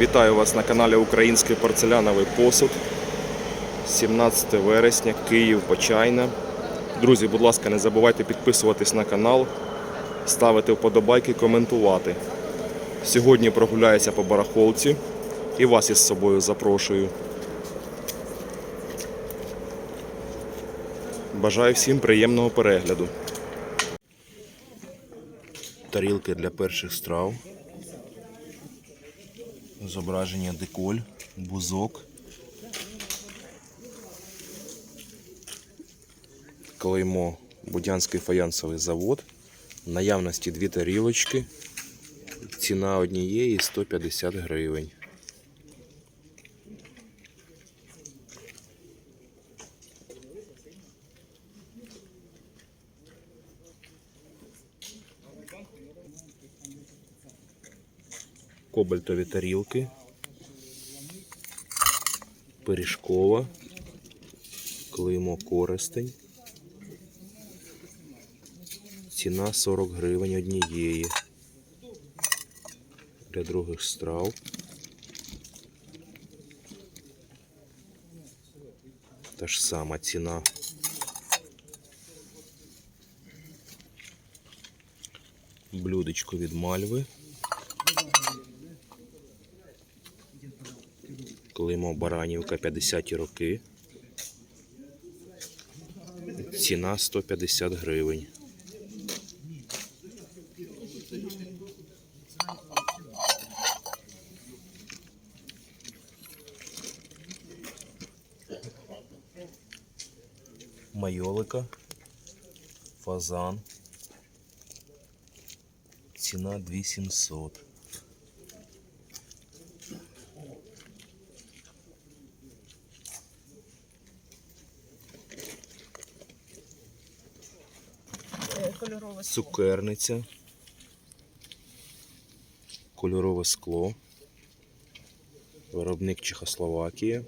Вітаю вас на каналі Український порцеляновий посуд. 17 вересня, Київ, Почайна. Друзі, будь ласка, не забувайте підписуватись на канал, ставити вподобайки, коментувати. Сьогодні прогуляюся по барахолці і вас із собою запрошую. Бажаю всім приємного перегляду. Тарілки для перших страв. Зображення деколь, бузок. Клеймо Будянський фаянсовий завод. В наявності дві тарілочки. Ціна однієї 150 гривень. Кобальтові тарілки. Пиріжкова. Клеймо користень. Ціна 40 гривень однієї. Для других страв. Та ж сама ціна. Блюдечко від мальви. Клеймо Баранівка 50 роки. Ціна 150 гривень. Майолика, фазан. Ціна 2700. Кольорове Цукерниця. Кольорове скло. Виробник Чехословакія.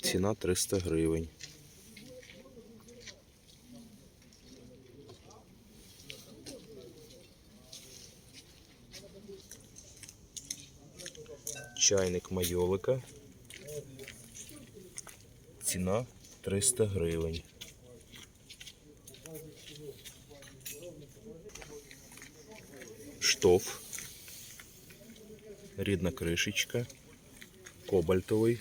Ціна 300 гривень. Чайник майолика. Ціна 300 гривень. Штоф, рідна кришечка, кобальтовий,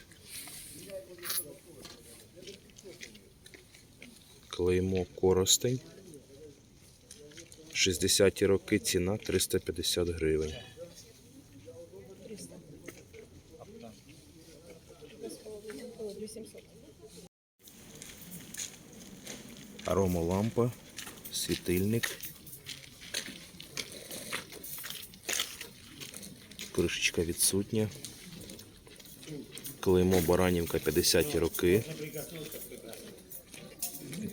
клеймо коростень, 60-ті роки ціна 350 гривень. 800. Аромалампа, світильник. Кришечка відсутня. Клеймо Баранівка 50 роки.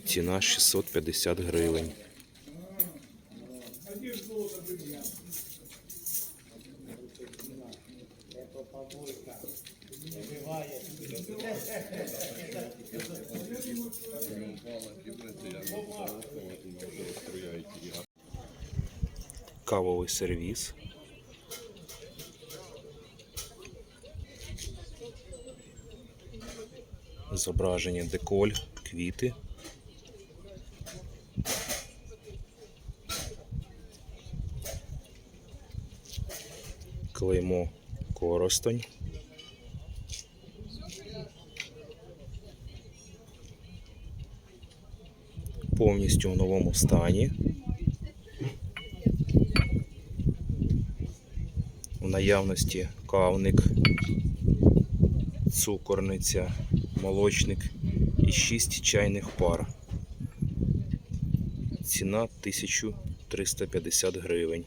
Ціна 650 гривень. Кавовий сервіс. Зображення деколь, квіти. Клеймо коростень. Повністю в новому стані. В наявності кавник, цукорниця, молочник і 6 чайних пар. Ціна 1350 гривень.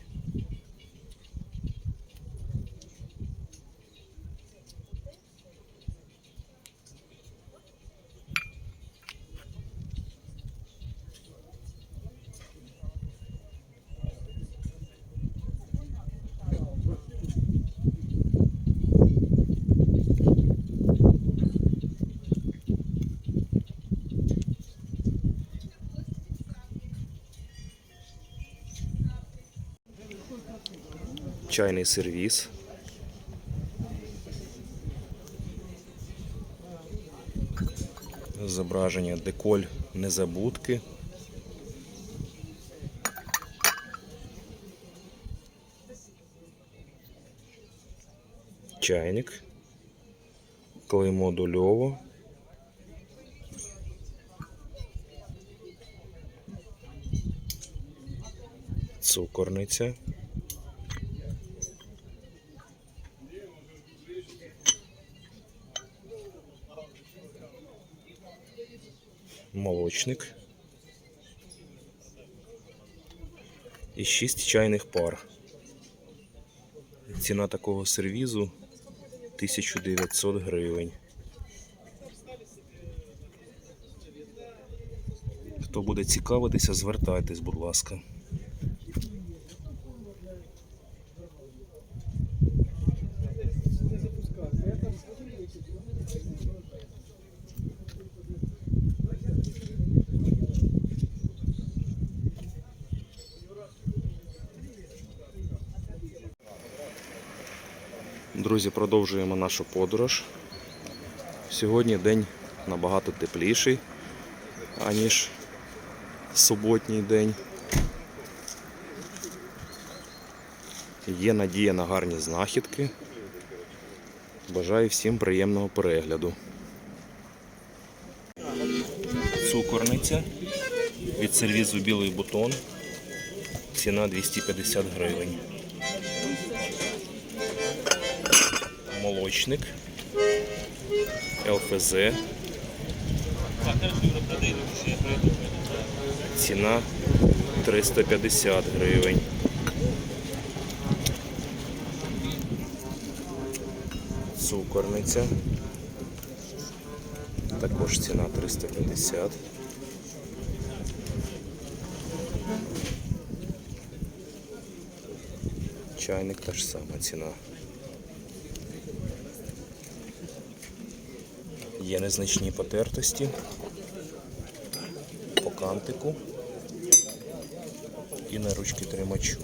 чайний сервіс. Зображення деколь незабудки. Чайник. Клеймо дульово. Цукорниця. Молочник і 6 чайних пар. Ціна такого сервізу 1900 гривень. Хто буде цікавитися, звертайтесь, будь ласка. Друзі, продовжуємо нашу подорож. Сьогодні день набагато тепліший, аніж суботній день. Є надія на гарні знахідки. Бажаю всім приємного перегляду. Цукорниця від сервізу білий бутон. Ціна 250 гривень. Молочник, ЛФЗ. Ціна 350 гривень. Цукорниця. Також ціна 350. Чайник та ж сама ціна. Є незначні потертості по кантику і на ручки тримачу.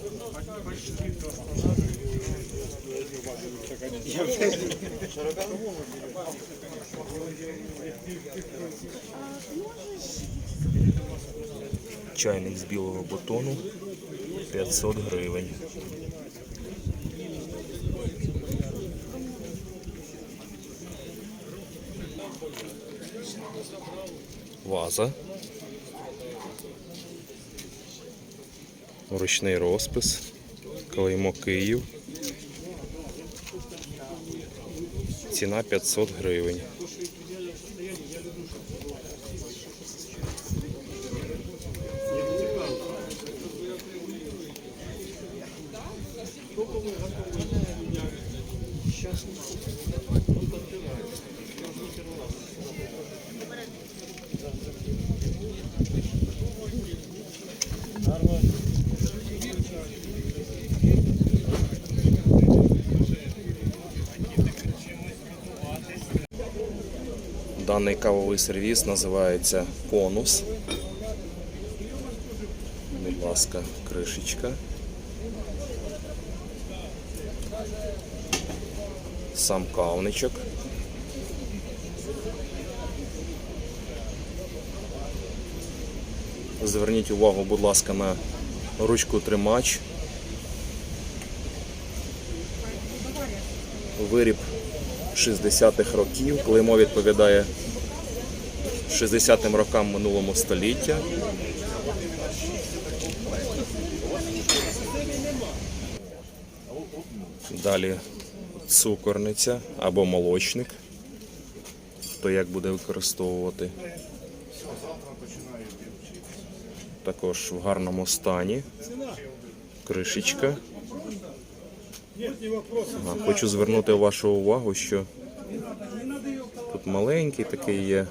Чайник з білого бетону 500 гривень. Ваза. Ручний розпис, клеймо Київ. Ціна 500 гривень. Даний кавовий сервіс називається конус. Будь ласка, кришечка. Сам кавничок. Зверніть увагу, будь ласка, на ручку тримач. Виріб 60-х років. Клеймо відповідає 60-м рокам минулого століття. Далі цукорниця або молочник. Хто як буде використовувати. Також в гарному стані. Кришечка. Хочу звернути вашу увагу, що тут маленький такий є,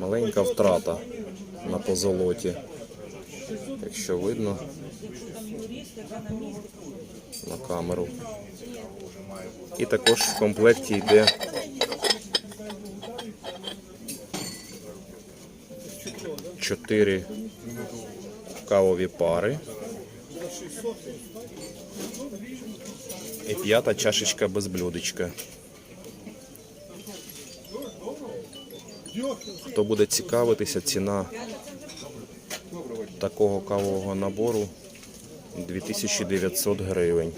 маленька втрата на позолоті. Якщо видно на камеру. І також в комплекті йде чотири кавові пари. І п'ята чашечка без блюдечка. Хто буде цікавитися, ціна такого кавового набору 2900 гривень.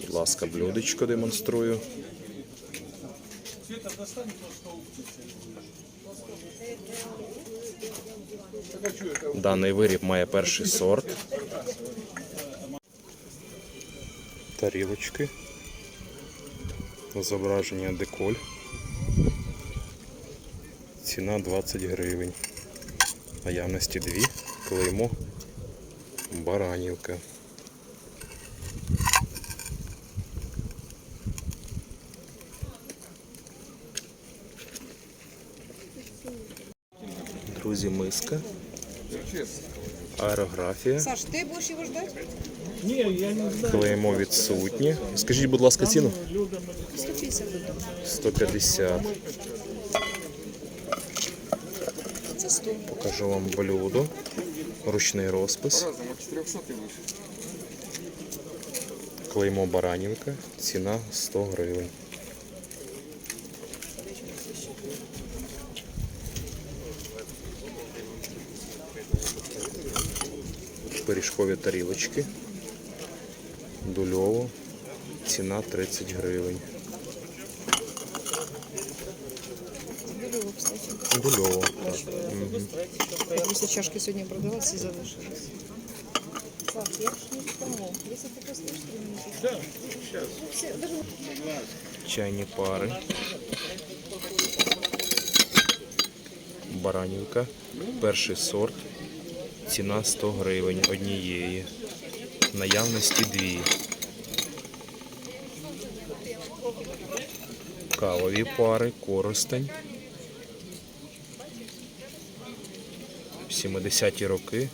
Будь ласка, блюдечко демонструю. Даний виріб має перший сорт. Тарілочки. Зображення деколь. Ціна 20 гривень. Наявності дві. Клеймо. Баранівка. Друзі, миска. Аерографія. Саш, ты будешь его ждать? Клеймо відсутнє. Скажіть, будь ласка, ціну? 150 гривен. 150. За 100. Покажу вам блюдо. Ручний розпис. Клеймо Баранівка. Ціна 100 гривень. Пиріжкові тарілочки. Дульово. Ціна 30 гривень. Дульово. Так. Я просто чашки сегодня продала, все залишились. Так, я ж не тому. Якщо ти послухаєш, то мені. Чайні пари. Баранівка. Перший сорт. Ціна 100 гривень однієї. Наявності дві. Кавові пари, коростень. 70-ті роки.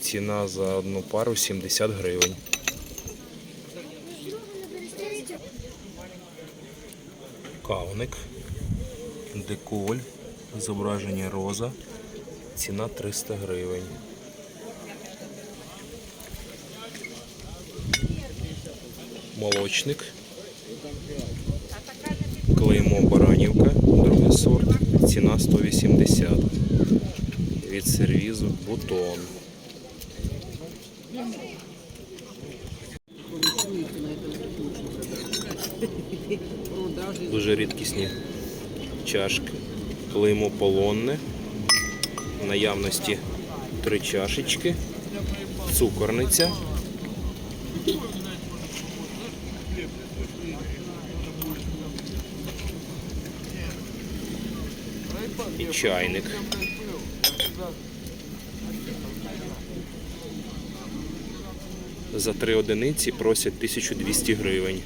Ціна за одну пару 70 гривень. Кавник, деколь, зображення роза, ціна 300 гривень. Молочник, клеймо Баранівка, другий сорт, ціна 180. Від сервізу бутон. Дуже рідкісні чашки. Клеймо полонне. В наявності три чашечки. Цукорниця. Чайник. За три одиниці просять 1200 гривень.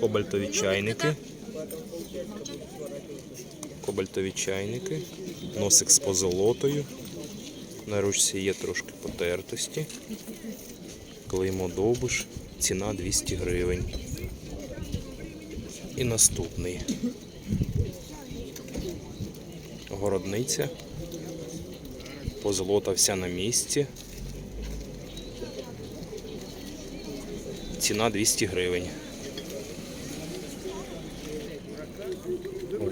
Кобальтові чайники. Кобальтові чайники. Носик з позолотою. На ручці є трошки потертості. Клеймо довбуш. Ціна 200 гривень. І наступний. Городниця. Позолота вся на місці. Ціна 200 гривень.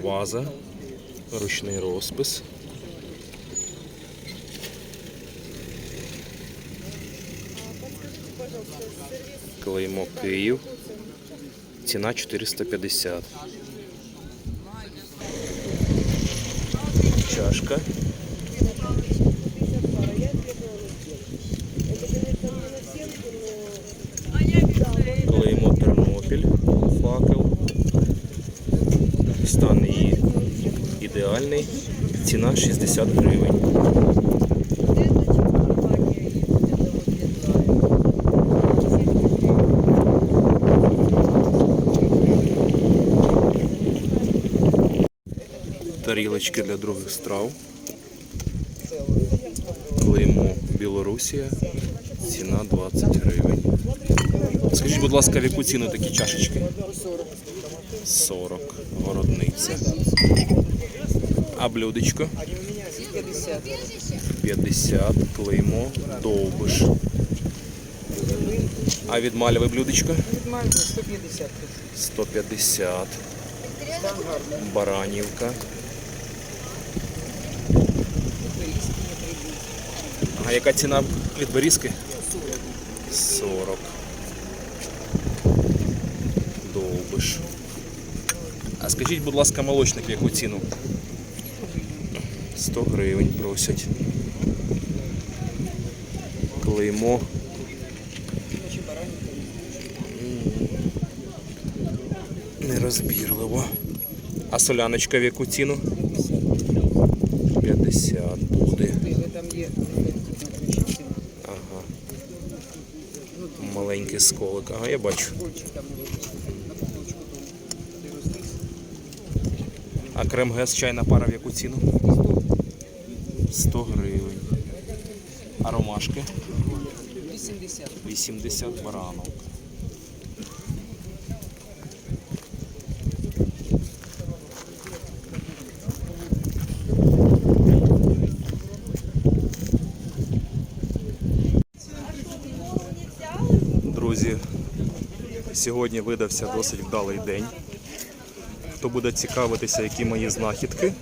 Ваза, ручний розпис. Клеймо Київ. Ціна 450. Чашка. Клеймо Тернопіль. Факел. Стан її ідеальний. Ціна 60 гривень. Тарілочки для других страв. Клеймо Білорусія. Ціна 20 гривень. Скажіть, будь ласка, в яку ціну такі чашечки? 40. Городниця. А блюдечко? 50. 50. Клеймо. Довбиш. А від мальви блюдечко? Нормально, 150. 150. Баранівка. А яка ціна від берізки? 40. Довбиш. А скажіть, будь ласка, молочник яку ціну? 100 гривень просять. Клеймо. Нерозбірливо. А соляночка в яку ціну? 50 буде. Ага. Маленький сколик. Ага, я бачу. А крем гес чайна пара в яку ціну? 100 гривень. А ромашки? 80. 80 баранок. Друзі, сьогодні видався досить вдалий день. Хто буде цікавитися, які мої знахідки,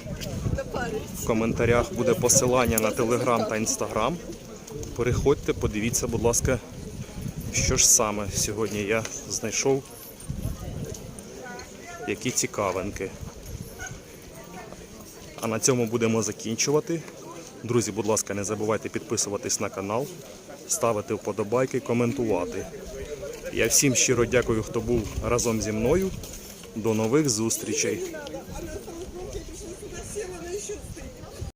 в коментарях буде посилання на телеграм та інстаграм. Переходьте, подивіться, будь ласка, що ж саме сьогодні я знайшов, які цікавинки. А на цьому будемо закінчувати. Друзі, будь ласка, не забувайте підписуватись на канал, ставити вподобайки, коментувати. Я всім щиро дякую, хто був разом зі мною. До нових зустрічей!